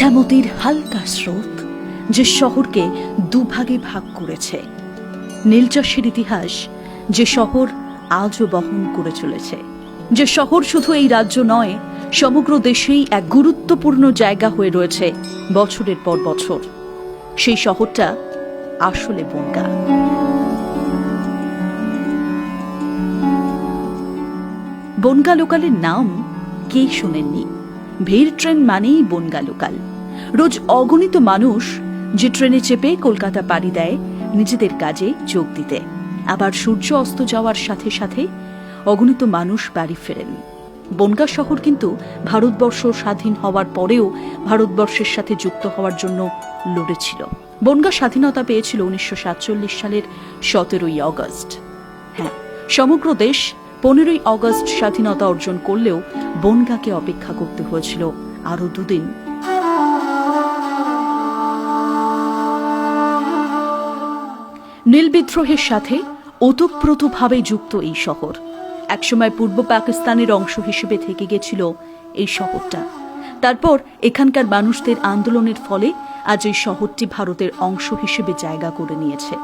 ইছামতির হালকা স্রোত যে শহরকে দুভাগে ভাগ করেছে। নীলচাষের ইতিহাস যে শহর আজও বহন করে চলেছে। যে শহর শুধু এই রাজ্য নয়, সমগ্র দেশেই এক গুরুত্বপূর্ণ জায়গা হয়ে রয়েছে বছরের পর বছর। সেই শহরটা আসলে বনগা। বনগা লোকালের নাম কে শোনেননি? ভিড় ট্রেন মানেই বনগা লোকাল রোজ অগণিত মানুষ যে ট্রেনে চেপে কলকাতা পাড়ি দেয়, নিজেদের কাজে যোগ দিতে। আবার সূর্য অস্ত যাওয়ার সাথে সাথে অগণিত মানুষ বাড়ি ফেরেন। বনগা শহর কিন্তু ভারতবর্ষ স্বাধীন হওয়ার পরেও ভারতবর্ষের সাথে যুক্ত হওয়ার জন্য লড়েছিল। বনগা স্বাধীনতা পেয়েছিল উনিশশো সাতচল্লিশ সালের সতেরোই অগস্ট। হ্যাঁ সমগ্র দেশ পনেরোই অগস্ট স্বাধীনতা অর্জন করলেও বনগাকে অপেক্ষা করতে হয়েছিল আরও দুদিন। নীল বিদ্রোহের সাথে ওতপ্রোতভাবে যুক্ত এই শহর। একসময় পূর্ব পাকিস্তানের অংশ হিসেবে থেকে গেছিল এই শহরটা। তারপর এখানকার মানুষদের আন্দোলনের ফলে আজ এই শহরটি ভারতের অংশ হিসেবে জায়গা করে নিয়েছে।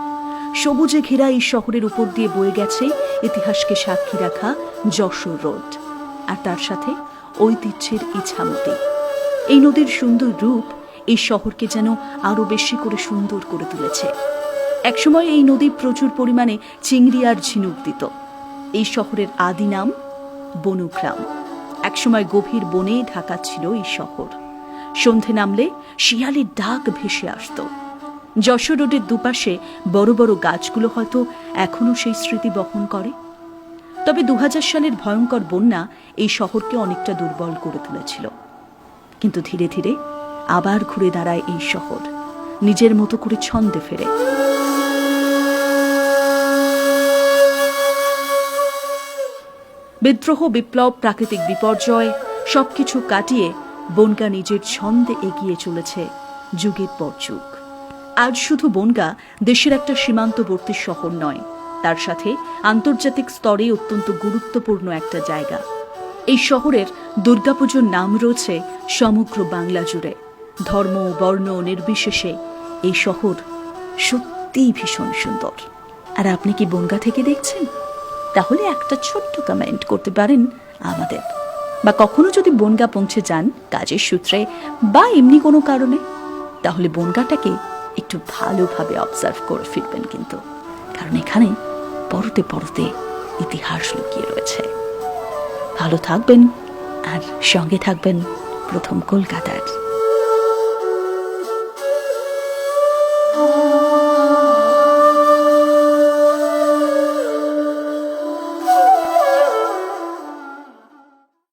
সবুজে ঘেরা এই শহরের উপর দিয়ে বয়ে গেছে ইতিহাসকে সাক্ষী রাখা যশোর রোড। আর তার সাথে ঐতিহ্যের ইছামতি। এই নদীর সুন্দর রূপ এই শহরকে যেন আরও বেশি করে সুন্দর করে তুলেছে। একসময় এই নদী প্রচুর পরিমাণে চিংড়ি আর ঝিনুক দিত। এই শহরের আদি নাম বনুগ্রাম। একসময় গভীর বনে ঢাকা ছিল এই শহর। সন্ধে নামলে শিয়ালের ডাক ভেসে আসতো। যশোর রোডের দুপাশে বড় বড় গাছগুলো হয়তো এখনও সেই স্মৃতি বহন করে। তবে দু হাজার সালের ভয়ঙ্কর বন্যা এই শহরকে অনেকটা দুর্বল করে তুলেছিল। কিন্তু ধীরে ধীরে আবার ঘুরে দাঁড়ায় এই শহর, নিজের মতো করে ছন্দে ফেরে। বিদ্রোহ, বিপ্লব, প্রাকৃতিক বিপর্যয় সবকিছু কাটিয়ে বনগা নিজের ছন্দে এগিয়ে চলেছে যুগের পর যুগ। আজ শুধু বনগা দেশের একটা সীমান্তবর্তী শহর নয়, তার সাথে আন্তর্জাতিক স্তরে অত্যন্ত গুরুত্বপূর্ণ একটা জায়গা। এই শহরের দুর্গাপুজোর নাম রয়েছে সমগ্র বাংলা জুড়ে। ধর্ম, বর্ণ নির্বিশেষে এই শহর সত্যিই ভীষণ সুন্দর। আর আপনি কি বনগা থেকে দেখছেন? তাহলে একটা ছোট্ট কমেন্ট করতে পারেন আমাদের। বা কখনো যদি বনগা পৌঁছে যান, কাজের সূত্রে বা এমনি কোনো কারণে, তাহলে বনগাটাকে একটু ভালোভাবে অবজার্ভ করে ফিরবেন কিন্তু। কারণ এখানে পড়তে পড়তে ইতিহাস লুকিয়ে রয়েছে। ভালো থাকবেন আর সঙ্গে থাকবেন প্রথম কলকাতার।